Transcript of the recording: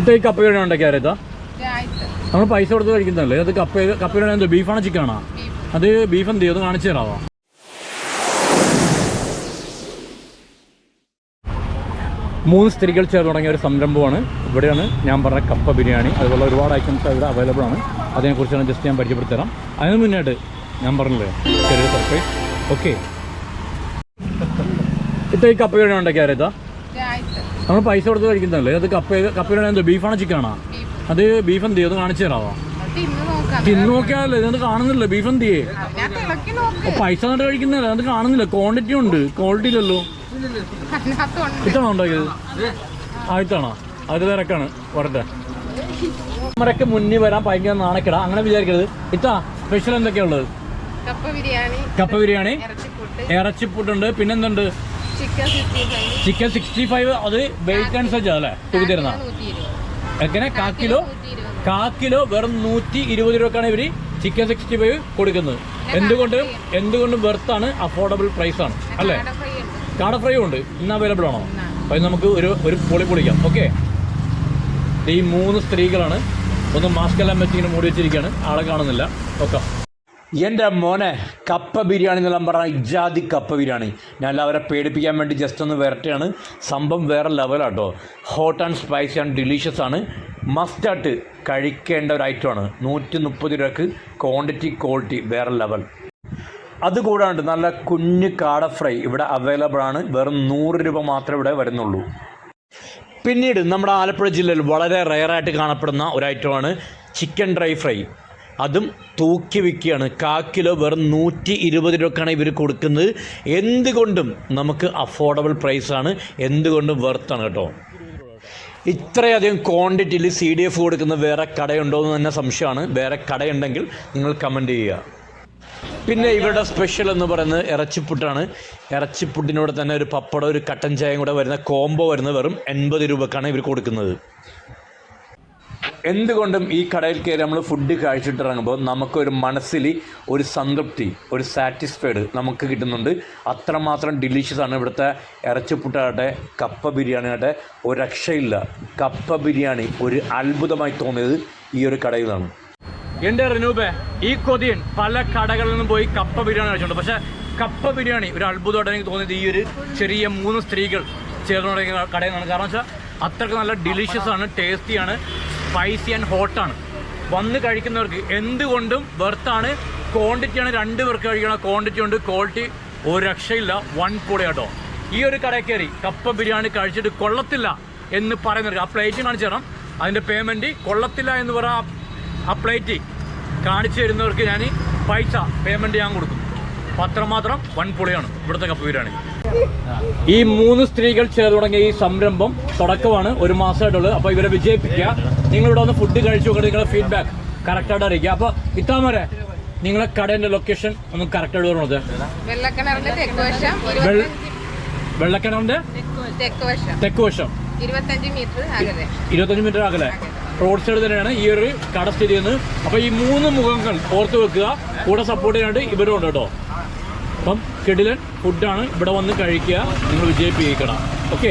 ഇത് ഈ കപ്പ ബിരിയാണി ഉണ്ടാക്കിയാരോ ഇതാ ആയിട്ട് നമ്മൾ പൈസ കൊടുത്ത് കഴിക്കുന്നതല്ലേ? അത് കപ്പ കപ്പ ബിരിയാണി എന്തോ ബീഫാണോ ചിക്കനാണോ അത് ബീഫ് എന്ത് ചെയ്യും? അത് കാണിച്ചു തരാമോ മൂന്ന് സ്ത്രീകൾ ചേർന്ന് തുടങ്ങിയ ഒരു സംരംഭമാണ്. ഇവിടെയാണ് ഞാൻ പറഞ്ഞ കപ്പ ബിരിയാണി. അതുപോലെ ഒരുപാട് ഐറ്റംസ് ഇവിടെ അവൈലബിൾ ആണ്. അതിനെക്കുറിച്ചാണ് ജസ്റ്റ് ഞാൻ പരിചയപ്പെടുത്തി തരാം അതിന് മുന്നായിട്ട് ഞാൻ പറഞ്ഞില്ലേ? ചെറിയ സർപ്രൈസ് ഓക്കെ ഇത്ര ഈ കപ്പ ബിരിയാണി ഉണ്ടാക്കിയാരോ ഇതാ ആയിട്ട് നമ്മൾ പൈസ കൊടുത്ത് കഴിക്കുന്നതല്ലേ? അത് കപ്പ കപ്പയുടെ എന്തോ? ബീഫാണോ ചിക്കനാണോ? അത് ബീഫ് എന്ത് ചെയ്യും? അത് കാണിച്ചു തരാമോ തിന്നു നോക്കിയാലേ ഇതൊന്നും കാണുന്നില്ല. ബീഫ് എന്ത് ചെയ്യേ? പൈസ കണ്ട് കഴിക്കുന്നില്ല അത് കാണുന്നില്ല. ക്വാണ്ടിറ്റി ഉണ്ട്. ക്വാളിറ്റി ഇല്ലല്ലോ. ഇത്തണോ ഇതാണോ ഉണ്ടാക്കിയത്? ആയിട്ടാണോ അത് തിരക്കാണ്. വരട്ടെ. ക്യാമറയ്ക്ക് മുന്നിൽ വരാൻ ഭയങ്കര നാണക്കട. അങ്ങനെ വിചാരിക്കരുത്. ഇത്താ സ്പെഷ്യൽ എന്തൊക്കെയാ ഉള്ളത്? കപ്പ ബിരിയാണി ഇറച്ചിപ്പുട്ട്. ഇറച്ചിപ്പുട്ടുണ്ട്. പിന്നെന്തുണ്ട്? Chicken sixty five. അത് വെയിറ്റ് അനുസരിച്ചാ അല്ലേ? തൂക്കി തരുന്ന എങ്ങനെ? കാ കിലോ കാ കിലോ വെറും നൂറ്റി ഇരുപത് രൂപക്കാണ് ഇവർ ചിക്കൻ സിക്സ്റ്റി ഫൈവ് കൊടുക്കുന്നത്. എന്തുകൊണ്ടും? എന്തുകൊണ്ടും വെർത്താണ് അഫോർഡബിൾ പ്രൈസ് ആണ്. അല്ലേ? കാട ഫ്രൈ ഉണ്ട്. ഇന്ന് അവൈലബിൾ ആണോ? അത് നമുക്ക് ഒരു ഒരു പൊളി പൊളിക്കാം. ഓക്കെ ഈ മൂന്ന് സ്ത്രീകളാണ്. ഒന്ന് മാസ്ക് എല്ലാം വെച്ച് ഇങ്ങനെ മൂടി വെച്ചിരിക്കുകയാണ്. ആളെ കാണുന്നില്ല. ഓക്കെ എന്റെ മോനെ കപ്പ ബിരിയാണി എന്നെല്ലാം പറഞ്ഞാൽ ഇജാതി കപ്പ ബിരിയാണി. ഞാൻ അവരെ പേടിപ്പിക്കാൻ വേണ്ടി ജസ്റ്റ് ഒന്ന് വരട്ടെയാണ്. സംഭവം വേറെ ലെവലാട്ടോ hot and spicy and delicious ആണ്. മസ്റ്റായിട്ട് കഴിക്കേണ്ട ഒരു ഐറ്റമാണ് നൂറ്റി മുപ്പത് രൂപക്ക് ക്വാണ്ടിറ്റി ക്വാളിറ്റി വേറെ ലെവൽ അതുകൂടാണ്ട് നല്ല കുഞ്ഞ് കാട ഫ്രൈ ഇവിടെ അവൈലബിൾ ആണ്. വെറും നൂറ് രൂപ മാത്രമേ ഇവിടെ വരുന്നുള്ളൂ. പിന്നീട് നമ്മുടെ ആലപ്പുഴ ജില്ലയിൽ വളരെ റയറായിട്ട് കാണപ്പെടുന്ന ഒരു ഐറ്റമാണ് ചിക്കൻ ഡ്രൈ ഫ്രൈ അതും തൂക്കി വിൽക്കുകയാണ്. കാ കിലോ വെറും നൂറ്റി ഇരുപത് രൂപക്കാണ് ഇവർ കൊടുക്കുന്നത്. എന്തുകൊണ്ടും നമുക്ക് അഫോർഡബിൾ പ്രൈസാണ് എന്തുകൊണ്ടും വെർത്താണ് കേട്ടോ. ഇത്രയധികം ക്വാണ്ടിറ്റിയിൽ സി ഡി എഫ് കൊടുക്കുന്ന വേറെ കടയുണ്ടോ എന്ന് തന്നെ സംശയമാണ്. വേറെ കടയുണ്ടെങ്കിൽ നിങ്ങൾ കമന്റ് ചെയ്യുക. പിന്നെ ഇവരുടെ സ്പെഷ്യൽ എന്ന് പറയുന്നത് ഇറച്ചിപ്പുട്ടാണ്. ഇറച്ചിപ്പുട്ടിനോട് തന്നെ ഒരു പപ്പടം ഒരു കട്ടൻ ചായയും കൂടെ വരുന്ന കോംബോ വരുന്നത് വെറും എൺപത് രൂപക്കാണ് ഇവർ കൊടുക്കുന്നത്. എന്തുകൊണ്ടും ഈ കടയിൽ കയറി നമ്മൾ ഫുഡ് കഴിച്ചിട്ടിറങ്ങുമ്പോൾ നമുക്കൊരു മനസ്സിൽ ഒരു സംതൃപ്തി ഒരു സാറ്റിസ്ഫൈഡ് നമുക്ക് കിട്ടുന്നുണ്ട്. അത്രമാത്രം ഡിലീഷ്യസ് ആണ് ഇവിടുത്തെ ഇറച്ചിപ്പുട്ടാകട്ടെ കപ്പ ബിരിയാണി ആകട്ടെ. ഒരു രക്ഷയില്ല കപ്പ ബിരിയാണി ഒരു അത്ഭുതമായി തോന്നിയത് ഈ ഒരു കടയിൽ നിന്നാണ്. എന്റെ റിനൂബെ ഈ കൊതിയൻ പല കടകളിൽ നിന്നും പോയി കപ്പ ബിരിയാണി കഴിച്ചിട്ടുണ്ട്. പക്ഷേ കപ്പ ബിരിയാണി ഒരു അത്ഭുതമായിട്ട് എനിക്ക് തോന്നിയത് ഈ ഒരു ചെറിയ മൂന്ന് സ്ത്രീകൾ ചേർന്ന് തുടങ്ങിയ കടയിൽ നിന്നാണ്. കാരണം വെച്ചാൽ അത്രയ്ക്ക് നല്ല ഡിലീഷ്യസ് ആണ് ടേസ്റ്റിയാണ് സ്പൈസി ആൻഡ് ഹോട്ടാണ് വന്ന് കഴിക്കുന്നവർക്ക് എന്തുകൊണ്ടും വെർത്താണ് ക്വാണ്ടിറ്റിയാണ് രണ്ട് പേർക്ക് കഴിക്കണം. ക്വാണ്ടിറ്റി ഉണ്ട്. ക്വാളിറ്റി ഒരു രക്ഷയില്ല. വൺ പൊളി കേട്ടോ ഈ ഒരു കടയിൽ കയറി കപ്പ ബിരിയാണി കഴിച്ചിട്ട് കൊള്ളത്തില്ല എന്ന് പറയുന്നവർക്ക് ആ പ്ലേറ്റ് കാണിച്ചു തരണം അതിന്റെ പേയ്മെന്റ് കൊള്ളത്തില്ല എന്ന് പറ ആ പ്ലേറ്റ് കാണിച്ചു തരുന്നവർക്ക് ഞാൻ പൈസ പേയ്മെന്റ് ഞാൻ കൊടുക്കും. അപ്പം അത്രമാത്രം വൺ പൊളിയാണ് ഇവിടുത്തെ കപ്പ ബിരിയാണി. ഈ മൂന്ന് സ്ത്രീകൾ ചേർന്ന് തുടങ്ങിയ ഈ സംരംഭം തുടക്കമാണ്. ഒരു മാസമായിട്ടുള്ളത്. അപ്പോൾ ഇവരെ വിജയിപ്പിക്കുക. നിങ്ങളിവിടെ വന്ന് ഫുഡ് കഴിച്ചു നോക്കിയിട്ട് നിങ്ങളുടെ ഫീഡ്ബാക്ക് കറക്റ്റായിട്ട് അറിയിക്കുക. അപ്പോൾ ഇത്താമരെ നിങ്ങളെ കടേന്റെ ലൊക്കേഷൻ ഒന്ന് കറക്റ്റായിട്ട് പറഞ്ഞത് വെള്ളക്കിണറിന്റെ തെക്ക് വശം വെള്ള വെള്ളക്കിണറിന്റെ തെക്ക് വശം. തെക്ക് ഇരുപത്തഞ്ച് മീറ്റർ അകലെ. റോഡ് സൈഡ് തന്നെയാണ് ഈ ഒരു കട സ്ഥിതി ചെയ്യുന്നത്. അപ്പോൾ ഈ മൂന്ന് മുഖങ്ങൾ ഓർത്ത് വെക്കുക. കൂടെ സപ്പോർട്ട് ചെയ്യാനായിട്ട് ഇവരും ഉണ്ട് കേട്ടോ. അപ്പം കിടിലൻ ഫുഡാണ് ഇവിടെ വന്ന് കഴിക്കുക. നിങ്ങൾ വിജയിപ്പിക്കണം. ഓക്കെ